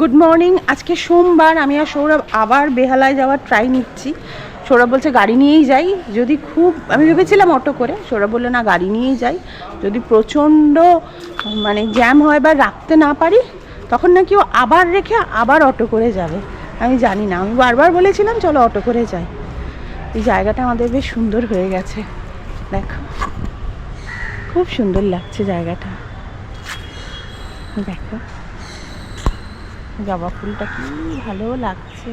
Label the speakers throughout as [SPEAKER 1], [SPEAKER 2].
[SPEAKER 1] Good morning আজকে সোমবার, আমি আর সৌরভ আবার বেহালায় যাওয়ার ট্রাই নিচ্ছি। সৌরভ বলছে, গাড়ি নিয়েই যাই। যদি খুব, আমি ভেবেছিলাম অটো করে। সৌরভ বলল, না, গাড়ি নিয়েই যাই। যদি প্রচণ্ড মানে জ্যাম হয় বা রাখতে না পারি, তখন নাকি ও আবার রেখে আবার অটো করে যাবে। আমি জানি না। আমি বারবার বলেছিলাম, চলো অটো করে যাই। এই জায়গাটা আমাদের বেশ সুন্দর হয়ে গেছে। দেখো, খুব সুন্দর লাগছে জায়গাটা। দেখো। জবা ফুলটা কি ভালো লাগছে।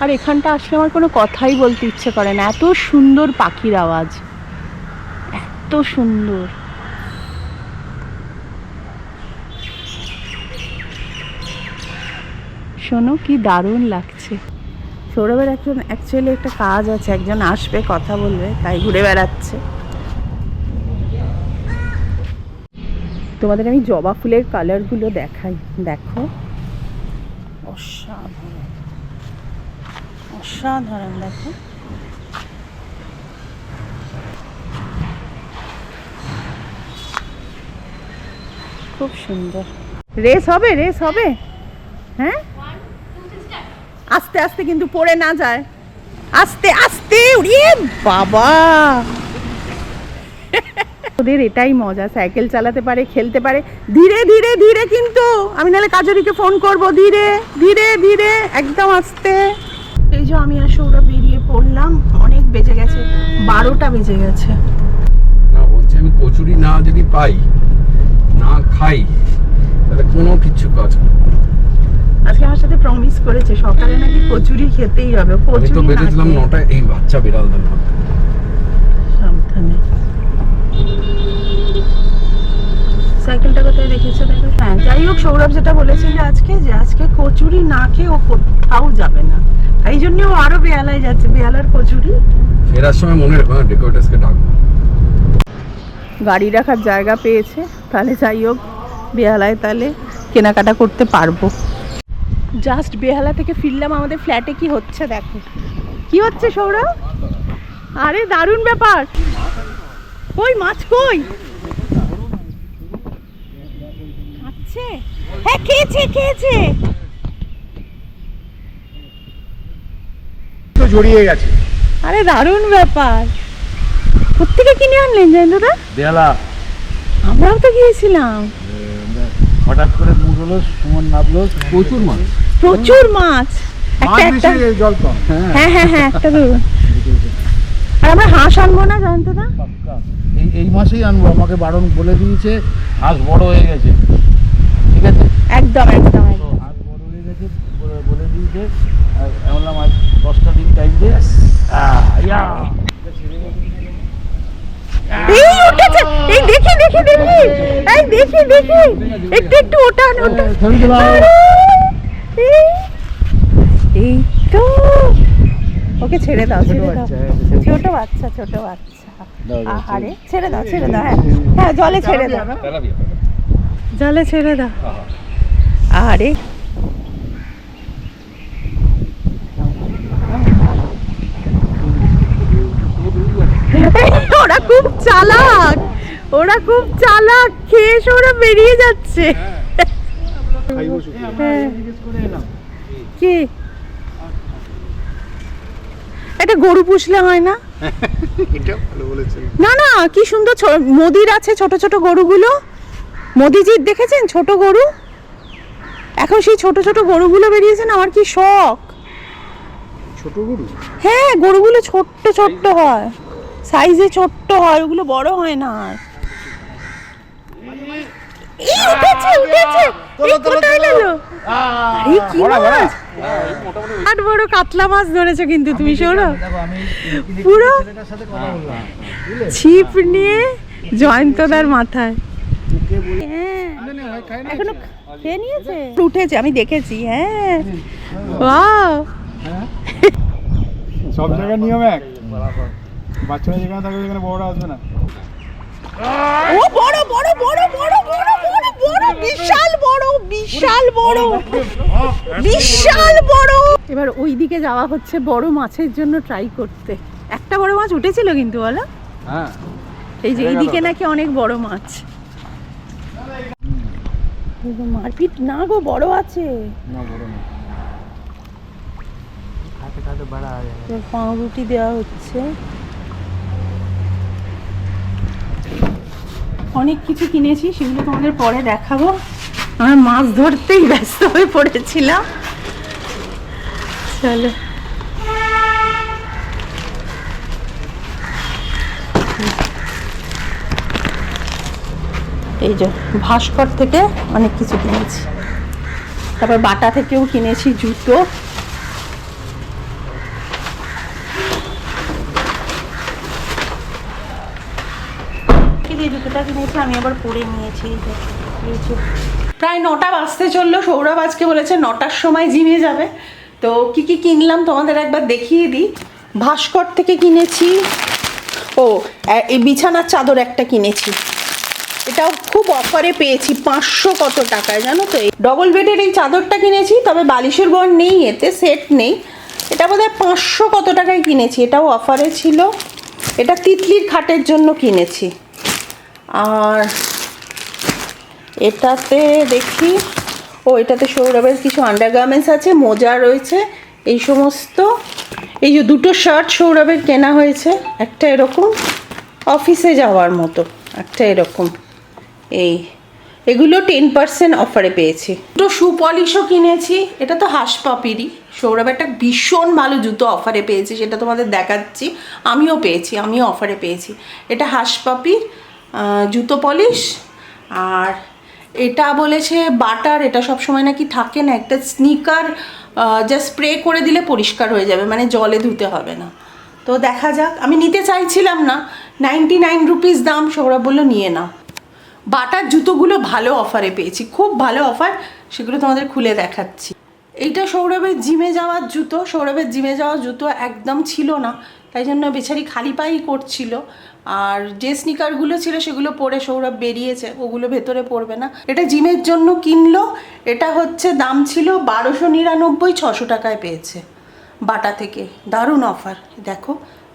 [SPEAKER 1] আর এখানটা আসলে আমার কোনো কথাই বলতে ইচ্ছে করে না। এত সুন্দর পাখির আওয়াজ। এত সুন্দর। শোনো কি দারুণ লাগছে। সৌরভের একজন অ্যাকচুয়ালি একটা কাজ আছে, একজন আসবে, কথা বলবে, তাই ঘুরে বেড়াচ্ছে। তোমাদের আমি জবা ফুলের কালারগুলো দেখাই, দেখো। অসাধারণ। অসাধারণ, দেখো। খুব সুন্দর। রেস হবে রেস হবে। হ্যাঁ? আস্তে আস্তে কিন্তু পড়ে না যায়। আস্তে আস্তে, উড়িয়ে, বাবা! ওদের এটাই মজা সাইকেল চালাতে পারে খেলতে পারে। ধীরে ধীরে ধীরে কিন্তু আমি নাহলে কাজরিকে ফোন করব। ধীরে ধীরে ধীরে একদম আস্তে। এই যে আমি আর সৌরভ বেরিয়ে পড়লাম অনেক বেজে গেছে বারোটা বেজে গেছে।
[SPEAKER 2] না বলছি আমি কচুরি না যদি পাই না খাই তাহলে কোনো কিছু কাজ
[SPEAKER 1] আজকে আমার সাথে প্রমিস করেছে সকালে নাকি কচুরি খেতেই হবে।
[SPEAKER 2] তো
[SPEAKER 1] কচুরি না
[SPEAKER 2] বেরিয়েছিলাম
[SPEAKER 1] খেয়ে-
[SPEAKER 2] নটায় এই বাচ্চা বিড়ালদের মধ্যে।
[SPEAKER 1] সাবধানে। সাইকেলটা কোথায় রেখেছে দেখো? হ্যাঁ যাই হোক সৌরভ যেটা বলেছিল আজকে যে আজকে কচুরি না খেয়ে ও কোথাও যাবে না। এই জন্য ও আরও বেয়ালায় যাচ্ছে বেয়ালার কচুরি।
[SPEAKER 2] ফেরার সময় মনে রাখো হ্যাঁ ডাকবো।
[SPEAKER 1] গাড়ি রাখার জায়গা পেয়েছে তাহলে যাই হোক বেহালায় তাহলে কেনাকাটা করতে পারব। জাস্ট বেহালা থেকে ফিরলাম আমাদের ফ্ল্যাটে কি হচ্ছে দেখো। কি হচ্ছে সৌরভ? আরে দারুণ ব্যাপার। কই মাছ কই? হ্যাঁ খেয়েছে খেয়েছে।
[SPEAKER 3] তো জড়িয়ে গেছে।
[SPEAKER 1] আরে দারুণ ব্যাপার। কোথেকে কিনে আনলেন জয়ন্তদা
[SPEAKER 3] বেলা
[SPEAKER 1] আমরাও তো গিয়েছিলাম।
[SPEAKER 3] হঠাৎ করে মুড হলো সুমন নামলো
[SPEAKER 2] প্রচুর মাছ।
[SPEAKER 1] প্রচুর মাছ।
[SPEAKER 3] মাছ
[SPEAKER 1] একটা। একটা
[SPEAKER 3] জল কম
[SPEAKER 1] হ্যাঁ হ্যাঁ হ্যাঁ একটা ধরুন। আর আমরা হাঁস আনব না জানতো না
[SPEAKER 3] এই এই মাসেই আনব। আমাকে বারণ বলে দিয়েছে হাঁস বড় হয়ে গেছে। ঠিক আছে?
[SPEAKER 1] একদম একদম
[SPEAKER 3] গেছে বলে- বলে দিয়েছে আর বললাম আজ দশটা দিন টাইম দে ইয়া।
[SPEAKER 1] এই উঠেছে। এই দেখি দেখি দেখি। এই দেখি দেখি। একটু একটু ওঠান ওঠান। এই তো। ওকে ছেড়ে দাও
[SPEAKER 3] ছোট
[SPEAKER 1] ছেড়ে দাও।
[SPEAKER 3] বাচ্চা, হ্যাঁ, ছোট
[SPEAKER 1] বাচ্চা ছোট বাচ্চা। আহারে ছেড়ে দাও ছেড়ে দাও হ্যাঁ। হ্যাঁ জলে ছেড়ে দাও। জলে ছেড়ে দাও। আরে। ওরা খুব চালাক। ওরা খুব চালাক। খেয়ে ওরা বেরিয়ে যাচ্ছে। হ্যাঁ। কি? একটা গরু পুষলে হয় না?
[SPEAKER 3] এটা ভালো বলেছেন।
[SPEAKER 1] না না কি সুন্দর ছো- মোদির আছে ছোট ছোট গরুগুলো। মোদিজির দেখেছেন ছোট গরু? এখন সেই ছোট ছোট গরুগুলো বেরিয়েছে না আমার কি শখ?
[SPEAKER 3] ছোট গরু?
[SPEAKER 1] হ্যাঁ গরুগুলো ছোট্ট ছোট্ট হয়। সাইজে ছোট্ট হয় ওগুলো বড় হয় না আর। এই উঠেছে উঠেছে। এই কোথায় গেল আরে কি মাছ? বড় কাতলা মাছ ধরেছো কিন্তু তুমি সৌরভ। পুরো ছিপ নিয়ে জয়ন্তদার মাথায়। এখনও খেয়ে নিয়েছে? উঠেছে আমি দেখেছি হ্যাঁ। ওয়াও।
[SPEAKER 3] সব জায়গায় নিয়ম এক। বাচ্চারা যেখানে থাকবে সেখানে বড়রা আসবে না।
[SPEAKER 1] ও বড় বড় বড় বড় বড় বড় বড় বিশাল বড় বিশাল বড় বিশাল বড়। এবার ওই দিকে যাওয়া হচ্ছে বড় মাছের জন্য ট্রাই করতে। একটা বড় মাছ উঠেছিল কিন্তু বলো?
[SPEAKER 2] হ্যাঁ।
[SPEAKER 1] এই যে এইদিকে নাকি অনেক বড় মাছ। এই মারপিট? না গো বড় আছে।
[SPEAKER 3] না বড় না। খাতে খাতে বড়া আ যায়
[SPEAKER 1] পাউরুটি দেওয়া হচ্ছে। অনেক কিছু কিনেছি সেগুলো তোমাদের পরে দেখাবো। আমরা মাছ ধরতেই ব্যস্ত হয়ে পড়েছিলাম। চলো। এই যে ভাস্কর থেকে অনেক কিছু কিনেছি। তারপর বাটা থেকেও কিনেছি জুতো। যে জুতোটা কিনেছি, আমি আবার পরে নিয়েছি। প্রায় নটা বাজতে চলল, সৌরভ আজকে বলেছে নটার সময় জিমে যাবে। তো কি কি কিনলাম তোমাদের একবার দেখিয়ে দিই। ভাস্কর থেকে কিনেছি, ও এই বিছানার চাদর একটা কিনেছি। এটাও খুব অফারে পেয়েছি, পাঁচশো কত টাকায়, জানো তো? এই ডবল বেডের এই চাদরটা কিনেছি, তবে বালিশের বর নেই এতে সেট নেই। এটা বোধহয় পাঁচশো কত টাকায় কিনেছি, এটাও অফারে ছিল। এটা তিতলির খাটের জন্য কিনেছি। আর এটাতে দেখি, ও, এটাতে সৌরভের কিছু আন্ডারগার্মেন্টস আছে, মোজা রয়েছে, এই সমস্ত। এই যে দুটো শার্ট সৌরভের কেনা হয়েছে, একটা এরকম অফিসে যাওয়ার মতো, একটা এরকম। এই, এগুলো টেন পার্সেন্ট অফারে পেয়েছি। দুটো শু পলিশও কিনেছি, এটা তো হাঁস পাপিরই সৌরভ, একটা ভীষণ ভালো জুতো অফারে পেয়েছি, সেটা তোমাদের দেখাচ্ছি। আমিও পেয়েছি, আমিও অফারে পেয়েছি। এটা হাঁস পাপির জুতো পলিশ আর এটা বলেছে বাটার, এটা সব সময় নাকি থাকে না, একটা স্নিকার যা স্প্রে করে দিলে পরিষ্কার হয়ে যাবে মানে জলে ধুতে হবে না। তো দেখা যাক, আমি নিতে চাইছিলাম না নাইনটি নাইন রুপিস দাম, সৌরভ বলল, নিয়ে নাও। বাটার জুতোগুলো ভালো অফারে পেয়েছি, খুব ভালো অফার, সেগুলো তোমাদের খুলে দেখাচ্ছি। এইটা সৌরভের জিমে যাওয়ার জুতো, সৌরভের জিমে যাওয়ার জুতো একদম ছিল না, তাই জন্য বেচারি খালি পাই করছিল। আর যে স্নিকারগুলো ছিল সেগুলো পরে সৌরভ বেরিয়েছে, ওগুলো ভেতরে পড়বে না। এটা জিমের জন্য কিনলো, এটা হচ্ছে দাম ছিল বারোশো নিরানব্বই, ছশো টাকায় পেয়েছে। বাটা থেকে, দারুণ অফার, দেখো,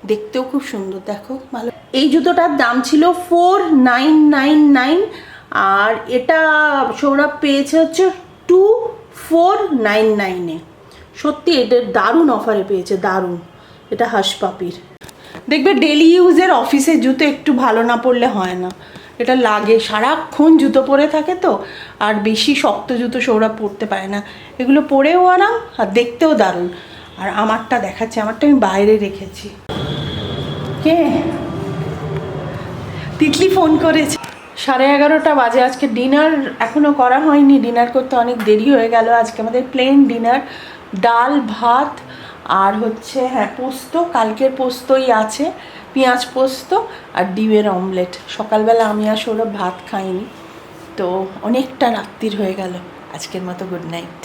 [SPEAKER 1] দেখতেও খুব সুন্দর, দেখো, ভালো এই জুতোটার দাম ছিল ফোর নাইন নাইন নাইন আর এটা সৌরভ পেয়েছে হচ্ছে টু ফোর নাইন নাইনে সত্যি এটা দারুণ অফারে পেয়েছে, দারুণ। এটা হাঁসপাপির দেখবে ডেলি ইউজের অফিসের জুতো একটু ভালো না পরলে হয় না। এটা লাগে, সারাক্ষণ জুতো পরে থাকে তো, আর বেশি শক্ত জুতো সৌরভ পরতে পারে না। এগুলো পরেও আরাম আর দেখতেও দারুণ। আর আমারটা দেখাচ্ছে, আমারটা আমি বাইরে রেখেছি। কে? তিতলি ফোন করেছে। সাড়ে এগারোটা বাজে, আজকে ডিনার এখনও করা হয়নি। ডিনার করতে অনেক দেরি হয়ে গেল। আজকে আমাদের প্লেন ডিনার ডাল, ভাত আর হচ্ছে হ্যাঁ পোস্ত। কালকের পোস্তই আছে, পেঁয়াজ পোস্ত আর ডিমের অমলেট সকালবেলা আমি আর সৌরভ ভাত খাইনি। তো অনেকটা রাত্রির হয়ে গেল। আজকের মতো গুড নাইট